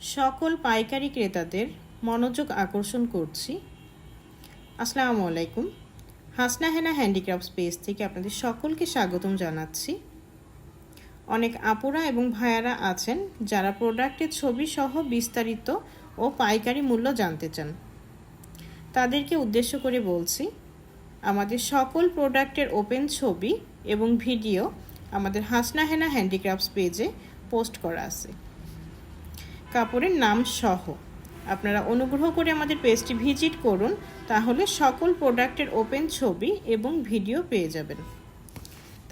সকল পাইকারি ক্রেতাদের মনোযোগ আকর্ষণ করছি। আসসালামু আলাইকুম। হাসনা হেনা হ্যান্ডিক্রাফটস পেজ থেকে আপনাদের সকলকে স্বাগতম জানাচ্ছি। অনেক আপুরা এবং ভাইয়ারা আছেন যারা প্রোডাক্টের ছবি সহ বিস্তারিত ও পাইকারি মূল্য জানতে চান। তাদেরকে উদ্দেশ্য করে বলছি, আমাদের সকল প্রোডাক্টের ওপেন ছবি এবং ভিডিও আমাদের হাসনা হেনা হ্যান্ডিক্রাফটস পেজে পোস্ট করা আছে। কাপড়ের নাম সহ। আপনারা অনুগ্রহ করে আমাদের পেজটি ভিজিট করুন, তাহলে সকল প্রোডাক্টের ওপেন ছবি এবং ভিডিও পেয়ে যাবেন।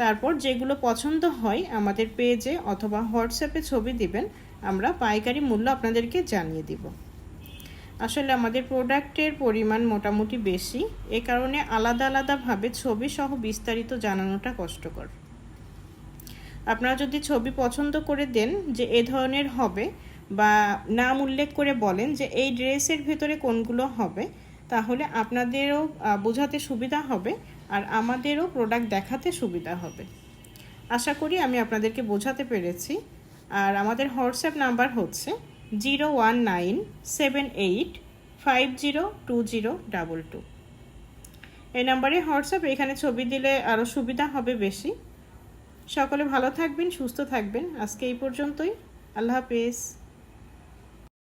তারপর যেগুলো পছন্দ হয় আমাদের পেজে অথবা হোয়াটসঅ্যাপে ছবি দিবেন, আমরা পাইকারি মূল্য আপনাদেরকে জানিয়ে দিব। আসলে আমাদের প্রোডাক্টের পরিমাণ মোটামুটি বেশি, এ কারণে আলাদা আলাদাভাবে ছবি সহ বিস্তারিত জানানোটা কষ্টকর। আপনারা যদি ছবি পছন্দ করে দেন যে এ ধরনের হবে বা নাম উল্লেখ করে বলেন যে এই ড্রেসের ভেতরে কোনগুলো হবে, তাহলে আপনাদেরও বোঝাতে সুবিধা হবে আর আমাদেরও প্রোডাক্ট দেখাতে সুবিধা হবে। আশা করি আমি আপনাদেরকে বোঝাতে পেরেছি। আর আমাদের হোয়াটসঅ্যাপ নাম্বার হচ্ছে zero one nine seven eight five zero two zero double two. এই নাম্বারে হোয়াটসঅ্যাপ, এখানে ছবি দিলে আরও সুবিধা হবে বেশি। সকলে ভালো থাকবেন, সুস্থ থাকবেন। আজকে এই পর্যন্তই। আল্লাহ হাফেজ।